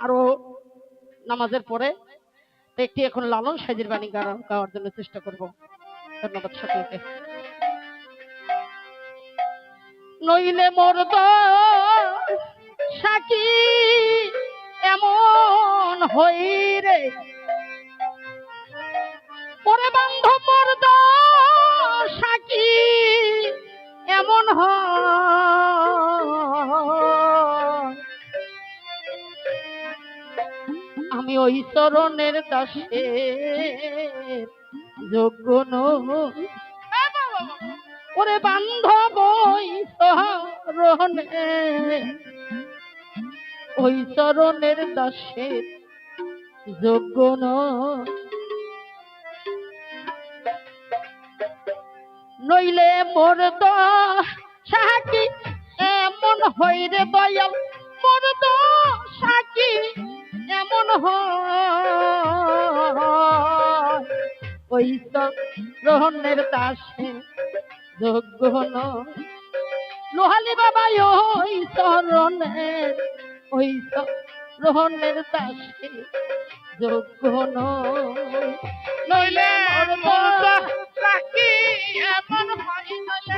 আরও নামাজের পরে একটি এখন লালন সাজির বাণী গাওয়ার জন্য চেষ্টা করব। ধন্যবাদ সকলকে। নইলে মোর তো সাকি এমন হই রে চরণের দাসে যোগ্য। ওরে বান্ধব, ওই চরণে, ওই চরণের দাসে যোগ্য নই। নইলে মোর তো সাকি এমন হইরে দয়াল, মোর তো সাকি হয় ওই গ্রহণের দাসে যোগ্য। লোহালি বাবা ওই চরণের ওই গ্রহণের দাসে যোগ্য। নইলে তো এমন হয় নইলে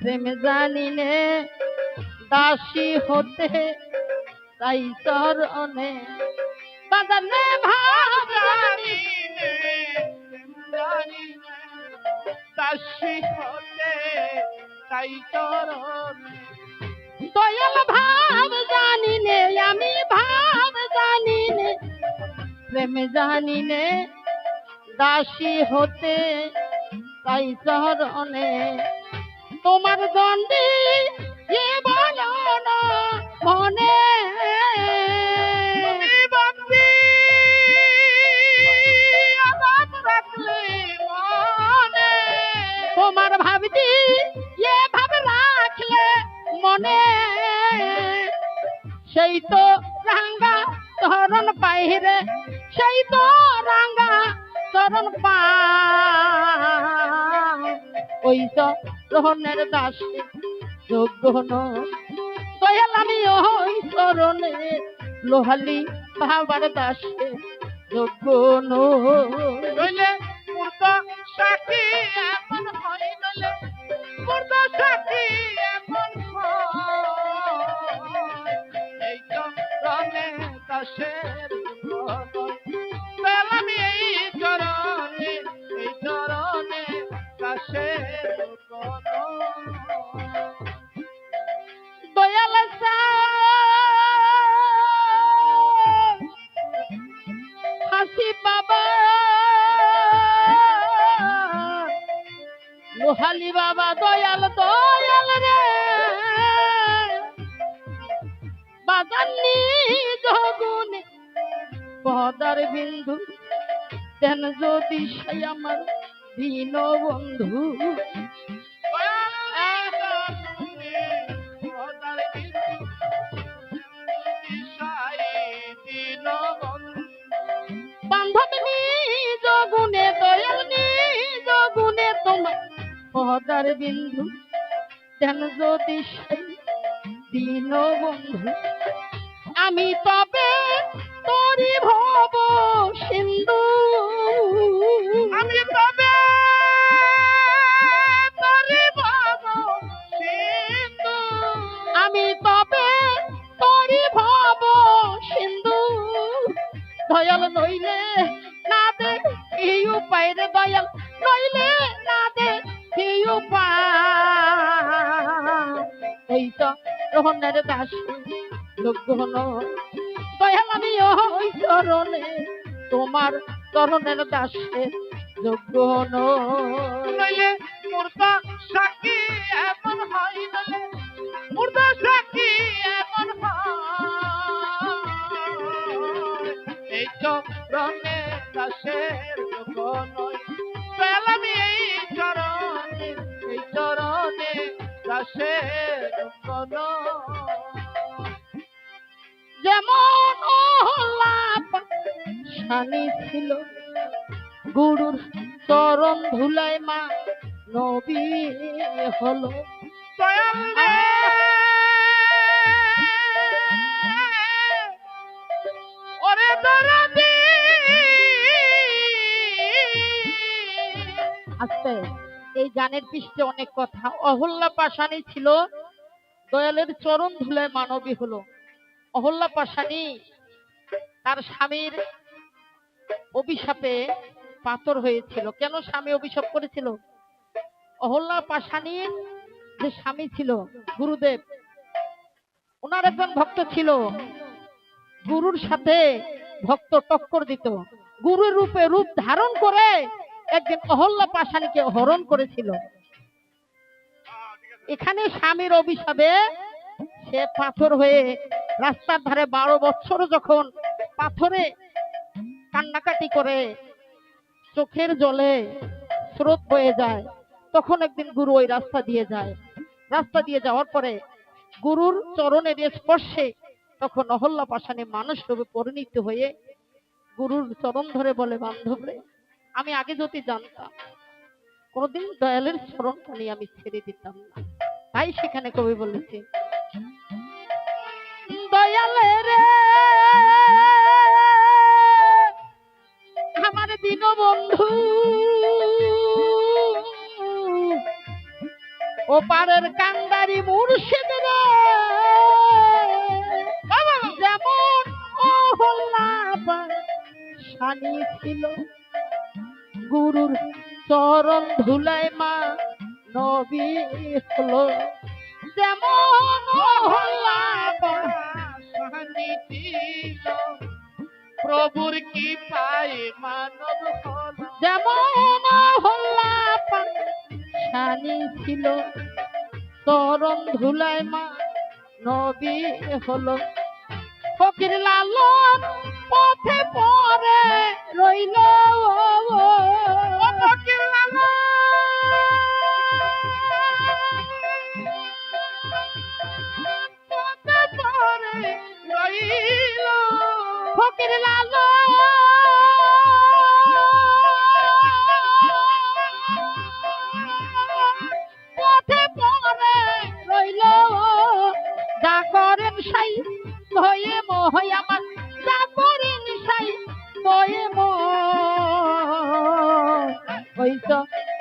প্রেম জানি নে দাসী হতে তাই চরণে। বাজানে ভাব জানি নে দাসী হতে তাই চরণে। দয়াল ভাব জানি নে আমি ভাব জানি নে প্রেম জানি নে দাসী হতে তাই চরণে। তোমার দণ্ডে এ বলো না মনে তোমার ভাবছি এ ভাব রাখলে মনে। সেই তো রাঙ্গা চরণ পাইরে সেই তো রাঙ্গা চরণ পা ওই তো রহনের দাস, যোগ্য। দয়াল আমি ওই চরণে লোহালি ভাবার দাসে, যোগ্য নইলে সাক্ষী মুর্দা সাক্ষী লোহালি বাবা দয়াল দয়াল রে। বাজাননি জগুনে পদার বিন্দু তেন যদি সে আমার দীন বন্ধু। পদার বিন্দু। তেন সেই দীন বন্ধু আমি তবে তরি ভব সিন্ধু। দয়াল নইলে না দে, এই উপায় রে দয়াল নইলে না দে, এই উপায়। এই তো রহনের দাস লগ্ন দয়াল আমি ওই চরণে, তোমার চরণের দাসে যোগ্য নইলে মুর্দা সাকি এমন হইলে নইলে মুর্দা সাকি চরণে দাসের কখনোই দয়াল এই চরণে এই চরণে দাসের কখনো যেমন সানি ছিল, গুরুর চরণ ধুলাই মা নবী হলো। দয়াল আস্তে এই গানের পৃষ্ঠে অনেক কথা। অহল্লা পাশানি ছিল, দয়ালের চরণ ধুলায় মানবী হলো। অহল্লা পাশানি তার স্বামীর অভিশাপে পাথর হয়েছিল। কেন স্বামী অভিশাপ করেছিল? অহল্লা পাশানির যে স্বামী ছিল, গুরুদেব, ওনার একজন ভক্ত ছিল। গুরুর সাথে ভক্ত টক্কর দিত। গুরুর রূপে রূপ ধারণ করে একদিন অহল্লা পাশানিকে হরণ করেছিল। এখানে স্বামীর অভিশাপে সে পাথর হয়ে রাস্তার ধারে বারো বছর যখন পাথরে কান্নাকাটি করে চোখের জলে স্রোত বয়ে যায়, তখন একদিন গুরু ওই রাস্তা দিয়ে যায়। রাস্তা দিয়ে যাওয়ার পরে গুরুর চরণের স্পর্শে তখন অহল্লা পাশানি মানুষ রূপে পরিণত হয়ে গুরুর চরণ ধরে বলে, বান্ধব রে আমি আগে যদি জানতাম, কোনদিন দয়ালের স্মরণ টানি আমি ছেড়ে দিতাম না। তাই সেখানে কবি বলেছে দয়ালে রে, আমার দিন বন্ধু ও পারের কান্দারি মুর্শিদ যেমন শানি ছিল গুরুর চরণ ধুলাই মা, নবী হলো। যেমন প্রভুর কি পায় মানব যেমন হল্লা ছিল চরণ ধুলাই মা, নবী হলো। ফকির লালন পথে পরে রইল ভয়ে মহই আমার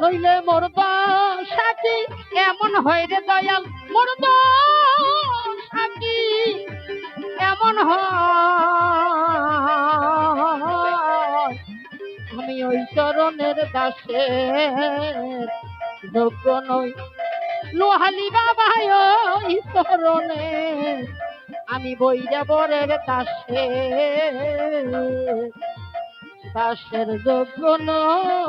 নইলে মোর সাকি এমন হয় রে দয়াল? মোর সাকি এমন আমি ওই চরণের দাসের যোগ্য নই। লোহালি বাবা ওই চরণে, আমি বইরা বরের দাসে। দাসের যোগ্য নয়